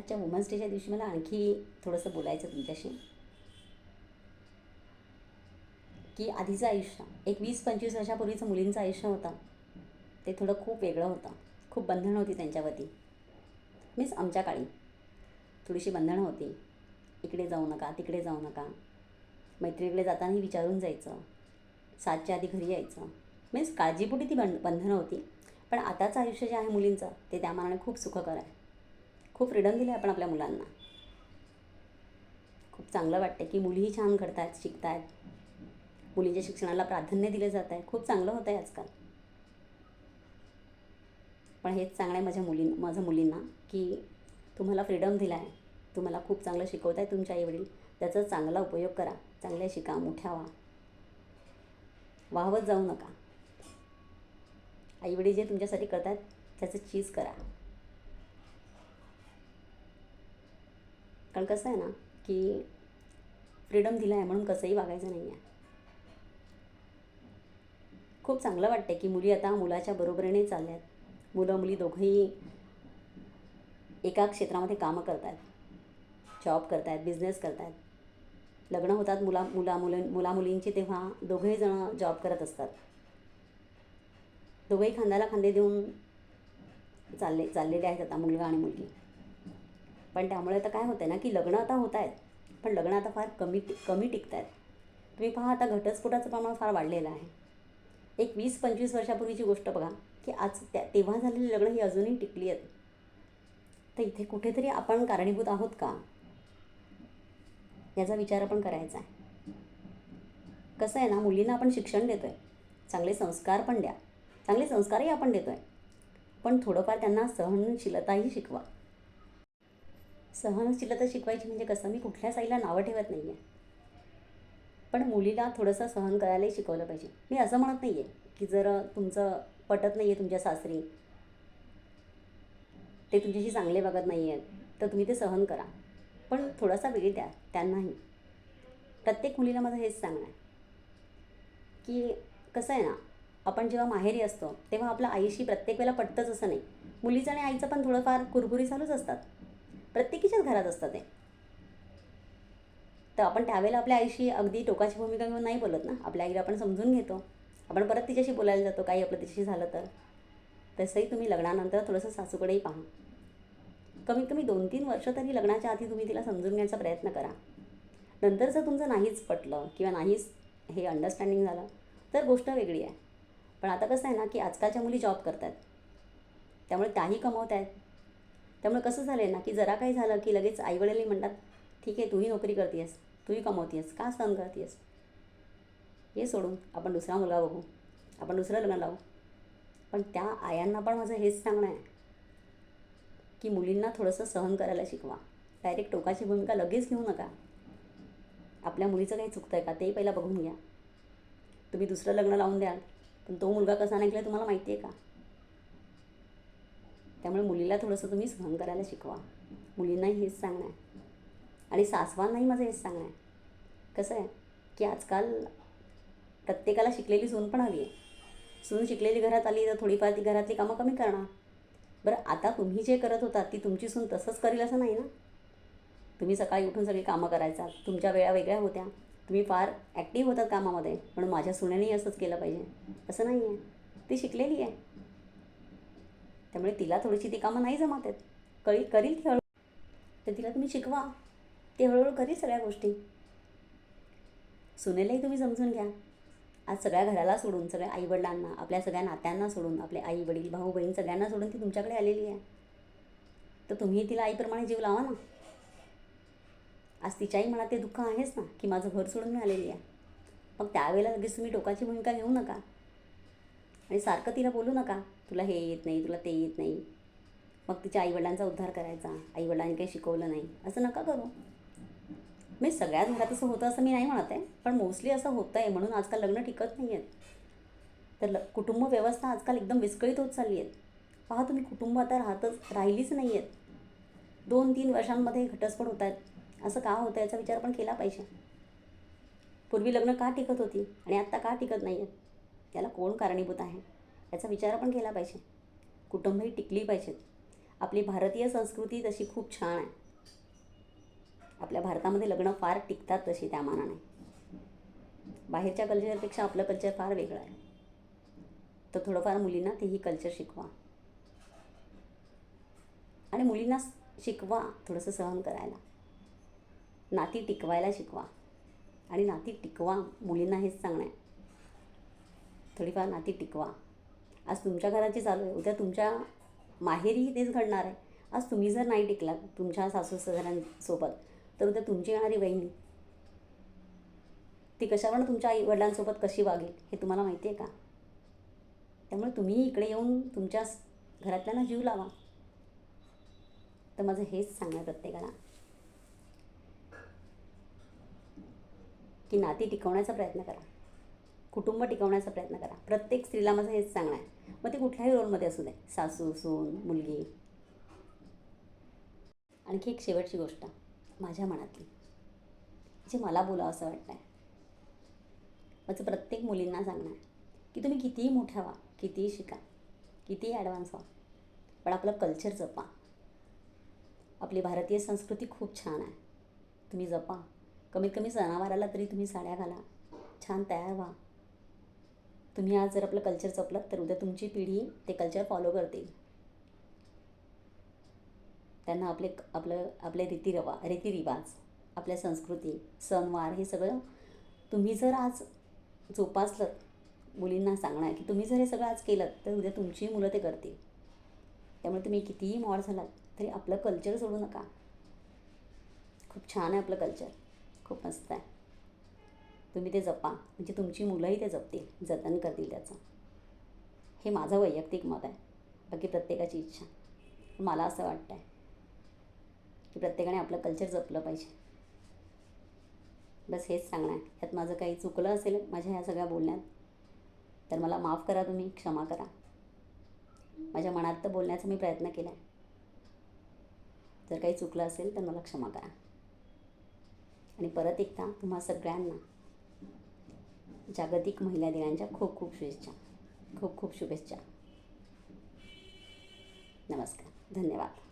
आजच्या वुमन्स डेच्या दिवशी मला आणखी थोडंसं बोलायचं तुमच्याशी. की आधीचं आयुष्य एक वीस पंचवीस वर्षापूर्वीचं मुलींचं आयुष्य होतं. ते थोडं खूप वेगळं होतं. खूप बंधनं होती त्यांच्यावरती. मीन्स आमच्या काळी. थोडीशी बंधनं होती. इकडे जाऊ नका तिकडे जाऊ नका. मैत्रिणीकडे जातानाही विचारून जायचं. सातच्या आधी घरी यायचं. मीन्स काळजीपोटी ती बंध बंधनं होती. पण आताचं आयुष्य जे आहे मुलींचं ते त्या मानाने खूप सुखकर आहे. खूप फ्रीडम दिलं आहे आपण आपल्या मुलांना. खूप चांगलं वाटतं की मुलीही छान घडत आहेत शिकत आहेत मुलींच्या शिक्षणाला प्राधान्य दिलं जात आहे खूप चांगलं होतं आहे आजकाल. पण हेच चांगलं आहे माझ्या मुलीं माझ्या मुलींना की तुम्हाला फ्रीडम दिला आहे तुम्हाला खूप चांगलं शिकवत आहे तुमच्या आईवडील. त्याचा चांगला उपयोग करा. चांगल्या शिका मोठ्या व्हा वाहवत जाऊ नका. आईवडील जे तुमच्यासाठी करतात त्याचं चीज करा. कारण कसं आहे ना की फ्रीडम दिला आहे म्हणून कसंही वागायचं नाही आहे खूप चांगलं वाटतं की मुली आता मुलाच्या बरोबरीने चालल्या आहेत मुलं मुली दोघंही एका क्षेत्रामध्ये कामं करत आहेत जॉब करत आहेत बिझनेस करत आहेत लग्न होतात मुला मुला मुलं मुला मुलींची तेव्हा दोघंही जणं जॉब करत असतात. दोघंही खांद्याला खांदे देऊन चालले चाललेले आहेत आता मुलगा आणि मुलगी. पण त्यामुळे आता काय होतं ना की लग्न आता होत आहेत पण लग्न आता फार कमी टिक कमी टिकत आहेत तुम्ही पहा आता घटस्फोटाचं प्रमाण फार वाढलेलं आहे. एक वीस पंचवीस वर्षापूर्वीची गोष्ट बघा की आज त्या तेव्हा झालेली लग्न ही अजूनही टिकली आहेत. तर इथे कुठेतरी आपण कारणीभूत आहोत का? याचा विचार आपण करायचा आहे. कसं आहे ना मुलींना आपण शिक्षण देतो आहे चांगले संस्कार पण द्या चांगले संस्कारही आपण देतो आहे पण थोडंफार त्यांना सहनशीलताही शिकवा. सहनशीलता शिकवायची म्हणजे कसं? मी कुठल्याच आईला नावं ठेवत नाही आहे पण मुलीला थोडंसं सहन करायलाही शिकवलं पाहिजे. मी असं म्हणत नाही आहे की जर तुमचं पटत नाही आहे तुमच्या सासरी ते तुमच्याशी चांगले वागत नाही आहेत तर तुम्ही ते सहन करा. पण थोडासा वेळ द्या त्यांनाही. प्रत्येक मुलीला माझं हेच सांगणं आहे. की कसं आहे ना आपण जेव्हा माहेरी असतो तेव्हा आपल्या आईशी प्रत्येक वेळेला पटतंच असं नाही. मुलीचं आणि आईचं पण थोडंफार कुरबुरी चालूच असतात. प्रत्येकीच्याच घरात असतं ते. तर आपण त्यावेळेला आपल्या आईशी अगदी टोकाची भूमिका घेऊन नाही बोलत ना. आपल्या आईला आपण समजून घेतो. आपण परत तिच्याशी बोलायला जातो काही आपलं तिच्याशी झालं तर. तसंही तुम्ही लग्नानंतर थोडंसं सासूकडेही पहा. कमीत कमी दोन तीन वर्ष तरी लग्नाच्या आधी तुम्ही तिला समजून घ्यायचा प्रयत्न करा. नंतर जर तुमचं नाहीच पटलं किंवा नाहीच हे अंडरस्टँडिंग झालं तर गोष्ट वेगळी आहे. पण आता कसं आहे ना की आजकालच्या मुली जॉब करतात. त्यामुळे त्याही कमवत आहेत त्यामुळे कसं झालं आहे ना की जरा काही झालं की लगेच आईवडीलही म्हणतात ठीक आहे तूही नोकरी करतेस तूही कमवतेस का सहन करतेस हे सोडून आपण दुसरा मुलगा बघू आपण दुसरं लग्न लावू. पण त्या आयांना पण माझं हेच सांगणं आहे की मुलींना थोडंसं सहन करायला शिकवा. डायरेक्ट टोकाची भूमिका लगेच घेऊ नका. आपल्या मुलीचं काही चुकतं आहे का तेही पहिला बघून घ्या. तुम्ही दुसरं लग्न लावून द्याल पण तो मुलगा कसा निघला तुम्हाला माहिती आहे का? त्यामुळे मुलीला थोडंसं तुम्ही सहन करायला शिकवा. मुलींनाही हेच सांगणं आहे. आणि सासवांनाही माझं हेच सांगणं आहे. कसं आहे की आजकाल प्रत्येकाला शिकलेली सून पण हवी आहे. सून शिकलेली घरात आली तर थोडीफार ती घरातली कामं कमी करणार. बरं आता तुम्ही जे करत होता ती तुमची सून तसंच करेल असं नाही ना? तुम्ही सकाळी उठून सगळी कामं करायचा तुमच्या वेळा वेगळ्या होत्या. तुम्ही फार ॲक्टिव्ह होतात कामामध्ये म्हणून माझ्या सुनेनेही असंच केलं पाहिजे. असं नाही आहे. ती शिकलेली आहे. त्यामुळे तिला थोडीशी ती कामं नाही जमत आहेत. कळी करील ती हळू तर तिला तुम्ही शिकवा. ते हळूहळू करील सगळ्या गोष्टी. सुनेलाही तुम्ही समजून घ्या. आज सगळ्या घराला सोडून सगळ्या आईवडिलांना आपल्या सगळ्या नात्यांना सोडून आपले आई वडील भाऊ बहीण सगळ्यांना सोडून ती तुमच्याकडे आलेली आहे. तर तुम्ही तिला आईप्रमाणे जीव लावा ना. आज तिच्याही मनात ते दुःख आहेच ना की माझं घर सोडून मी आलेली आहे. मग त्यावेळेला लगेच तुम्ही टोकाची भूमिका घेऊ नका. आणि सारखं तिला बोलू नका. तुला हे येत नाही तुला ते येत नाही. मग तिच्या आईवडिलांचा उद्धार करायचा. आईवडिलांनी काही शिकवलं नाही. असं नका करू. मी सगळ्याच घरात असं होतं असं मी नाही म्हणत आहे. पण मोस्टली असं होतं आहे. म्हणून आजकाल लग्न टिकत नाही आहेत. तर ल कुटुंब व्यवस्था आजकाल एकदम विस्कळीत होत चालली आहेत. पहा तुम्ही कुटुंब आता राहतच राहिलीच नाही आहेत. दोन तीन वर्षांमध्ये घटस्फोट होत आहेत. असं का होतं याचा विचार पण केला पाहिजे. पूर्वी लग्न का टिकत होती? आणि आत्ता का टिकत नाही आहेत? याला कोण कारणीभूत आहे? याचा विचार पण केला पाहिजे. कुटुंबही टिकली पाहिजेत. आपली भारतीय संस्कृती तशी खूप छान आहे. आपल्या भारतामध्ये लग्न फार टिकतात तशी त्या मानाने. बाहेरच्या कल्चरपेक्षा आपलं कल्चर फार वेगळं आहे. तर थोडंफार मुलींना तेही कल्चर शिकवा. आणि मुलींना शिकवा थोडंसं सहन करायला. नाती टिकवायला शिकवा. आणि नाती टिकवा मुलींना हेच सांगणं आहे. थोडीफार नाती टिकवा. आज तुमच्या घराची चालू आहे. उद्या तुमच्या माहेरीही तेच घडणार आहे. आज तुम्ही जर नाही टिकलात तुमच्या सासू सगळ्यांसोबत तर उद्या तुमची येणारी बहिणी ती कशावर तुमच्या आई वडिलांसोबत कशी वागेल हे तुम्हाला माहिती आहे का? त्यामुळे तुम्ही इकडे येऊन तुमच्या घरातल्यांना जीव लावा. तर माझं हेच सांगणार प्रत्येकाला. की नाती टिकवण्याचा प्रयत्न करा. कुटुंब टिकवण्याचा प्रयत्न करा. प्रत्येक स्त्रीला माझं हेच सांगणं आहे. मग ते कुठल्याही रोलमध्ये असू दे. सासू सून मुलगी. आणखी एक शेवटची गोष्ट माझ्या मनातली. जे मला बोलावं असं वाटतं आहे माझं प्रत्येक मुलींना सांगणं आहे की तुम्ही कितीही मोठ्या व्हा कितीही शिका कितीही ॲडव्हान्स व्हा पण आपलं कल्चर जपा. आपली भारतीय संस्कृती खूप छान आहे. तुम्ही जपा. कमीत कमी सणावाराला तरी तुम्ही साड्या घाला. छान तयार व्हा. तुम्ही आज जर आपलं कल्चर जपलं तर उद्या तुमची पिढी ते कल्चर फॉलो करतील त्यांना आपले आपलं आपले रीतिरवा रीतिरिवाज आपल्या संस्कृती सणवार हे सगळं तुम्ही जर आज जोपासलं मुलींना सांगणं आहे की तुम्ही जर हे सगळं आज केलं तर उद्या तुमची मुलं ते करतील. त्यामुळे तुम्ही कितीही मॉड झालात तरी आपलं कल्चर सोडू नका. खूप छान आहे आपलं कल्चर खूप मस्त आहे. तुम्ही ते जपा. म्हणजे तुमची मुलंही ते जपतील. जतन करतील त्याचं. हे माझं वैयक्तिक मत आहे. बाकी प्रत्येकाची इच्छा. मला असं वाटतं आहे की प्रत्येकाने आपलं कल्चर जपलं पाहिजे. बस हेच सांगणं आहे. यात माझं काही चुकलं असेल माझ्या ह्या सगळ्या बोलण्यात तर मला माफ करा तुम्ही. क्षमा करा. माझ्या मनात तर बोलण्याचा मी प्रयत्न केला आहे जर काही चुकलं असेल तर मला क्षमा करा. आणि परत एकदा तुम्हा सगळ्यांना जागतिक महिला दिनांच्या खूप खूप शुभेच्छा. खूप खूप शुभेच्छा. नमस्कार. धन्यवाद.